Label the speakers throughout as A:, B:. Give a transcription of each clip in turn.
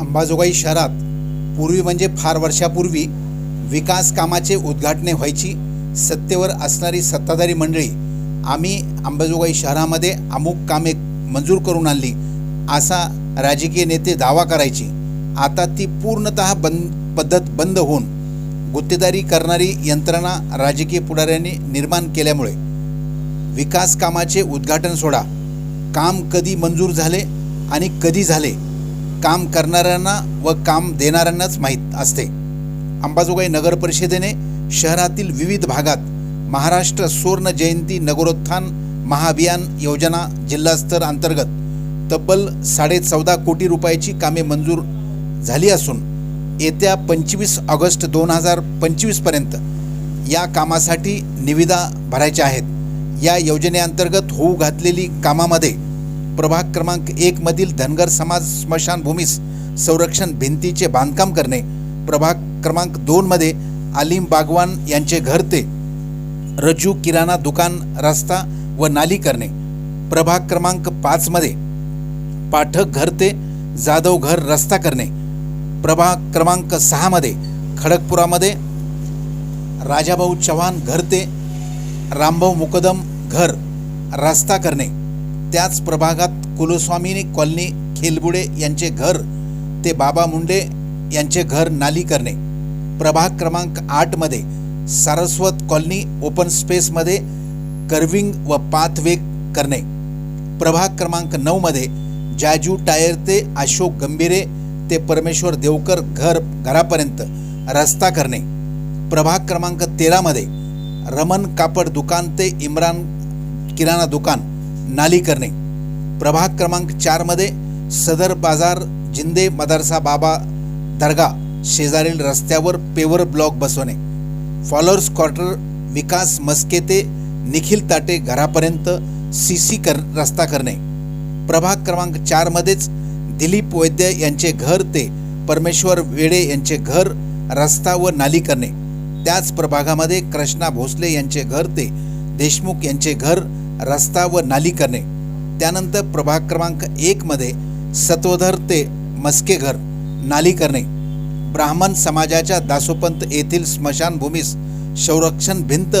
A: अंबाजोगाई शहरात पूर्वी म्हणजे फार वर्षापूर्वी विकास कामाचे उद्घाटने व्हायची सत्तेवर असणारी सत्ताधारी मंडळी आम्ही अंबाजोगाई शहरामध्ये अमुक कामे मंजूर करून आणली असा राजकीय नेते दावा करायचे. आता ती पूर्णत बंद पद्धत बंद होऊन गुत्तेदारी करणारी यंत्रणा राजकीय पुढाऱ्यांनी निर्माण केल्यामुळे विकास कामाचे उद्घाटन सोडा. काम कधी मंजूर झाले आणि कधी झाले काम करणाऱ्यांना व काम देणाऱ्यांनाच माहीत असते. अंबाजोगाई नगर परिषदेने शहरातील विविध भागात महाराष्ट्र सुवर्ण जयंती नगरोत्थान महाअभियान योजना जिल्हास्तर अंतर्गत तब्बल साडे चौदा कोटी रुपयाची कामे मंजूर झाली असून येत्या पंचवीस ऑगस्ट दोन हजार पंचवीसपर्यंत या कामासाठी निविदा भरायच्या आहेत. या योजनेअंतर्गत होऊ घातलेली कामामध्ये प्रभाग क्रमांक एक मधील धनगर समाज स्मशानभूमीस संरक्षण भिंतीचे बांधकाम करणे. प्रभाग क्रमांक दोन मध्ये आलिम बागवान यांचे घर ते. रजू किराणा दुकान रस्ता व नाली करणे. प्रभाग क्रमांक पाच मध्ये पाठक घर ते जाधव घर रस्ता करणे. प्रभाग क्रमांक सहा मध्ये खडकपुरामध्ये राजाभाऊ चव्हाण घर ते रामभाऊ मुकदम घर रस्ता करणे. त्याच प्रभागात कुलस्वामिनी कॉलनी खेलबुडे यांचे घर ते बाबा मुंडे यांचे घर नाली करणे प्रभाग क्रमांक आठमध्ये सारस्वत कॉलनी ओपन स्पेसमध्ये कर्विंग व पाथवे करणे. प्रभाग क्रमांक नऊमध्ये जाजू टायर ते अशोक गंभीरे ते परमेश्वर देवकर घर घरापर्यंत रस्ता करणे. प्रभाग क्रमांक तेरामध्ये रमन कापड दुकान ते इम्रान किराणा दुकान नाली करणे प्रभाग क्रमांक चारमध्ये सदर बाजार जिंदे मदरसा बाबा दर्गा शेजारील रस्त्यावर पेवर ब्लॉक बसवणे. फॉलोअर्स क्वार्टर विकास मस्के ते निखिल ताटे घरापर्यंत सी सी कर रस्ता करणे. प्रभाग क्रमांक चारमध्येच दिलीप वैद्य यांचे घर ते परमेश्वर वेडे यांचे घर रस्ता व नाली करणे. त्याच प्रभागामध्ये कृष्णा भोसले यांचे घर ते देशमुख यांचे घर रस्ता व नाली करणे. त्यानंतर प्रभाग क्रमांक एकमध्ये सत्वधर ते मस्केघर नाली करणे. ब्राह्मण समाजाच्या दासोपंत येथील स्मशानभूमीस संरक्षण भिंत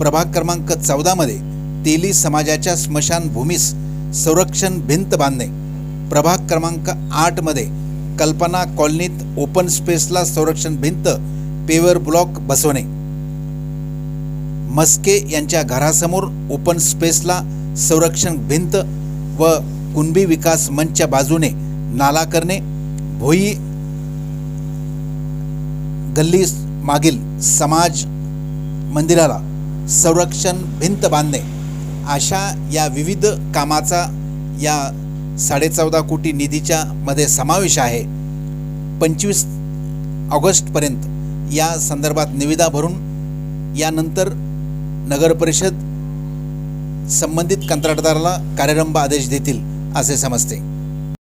A: प्रभाग क्रमांक चौदामध्ये तेली समाजाच्या स्मशानभूमीस संरक्षण भिंत बांधणे. प्रभाग क्रमांक आठमध्ये कल्पना कॉलनीत ओपन स्पेसला संरक्षण भिंत पेवर ब्लॉक बसवणे. मस्के यांच्या घरासमोर ओपन स्पेसला संरक्षण भिंत व कुणबी विकास मंचच्या बाजूने नाला करणे भोई गल्ली मागील समाज मंदिराला संरक्षण भिंत बांधणे. अशा या विविध कामाचा या साडेचौदा कोटी निधीच्या मध्ये समावेश आहे. पंचवीस ऑगस्टपर्यंत या संदर्भात निविदा भरून यानंतर नगरपरिषद संबंधित कंत्राटदाराला कार्यारंभ आदेश देतील असे समजते.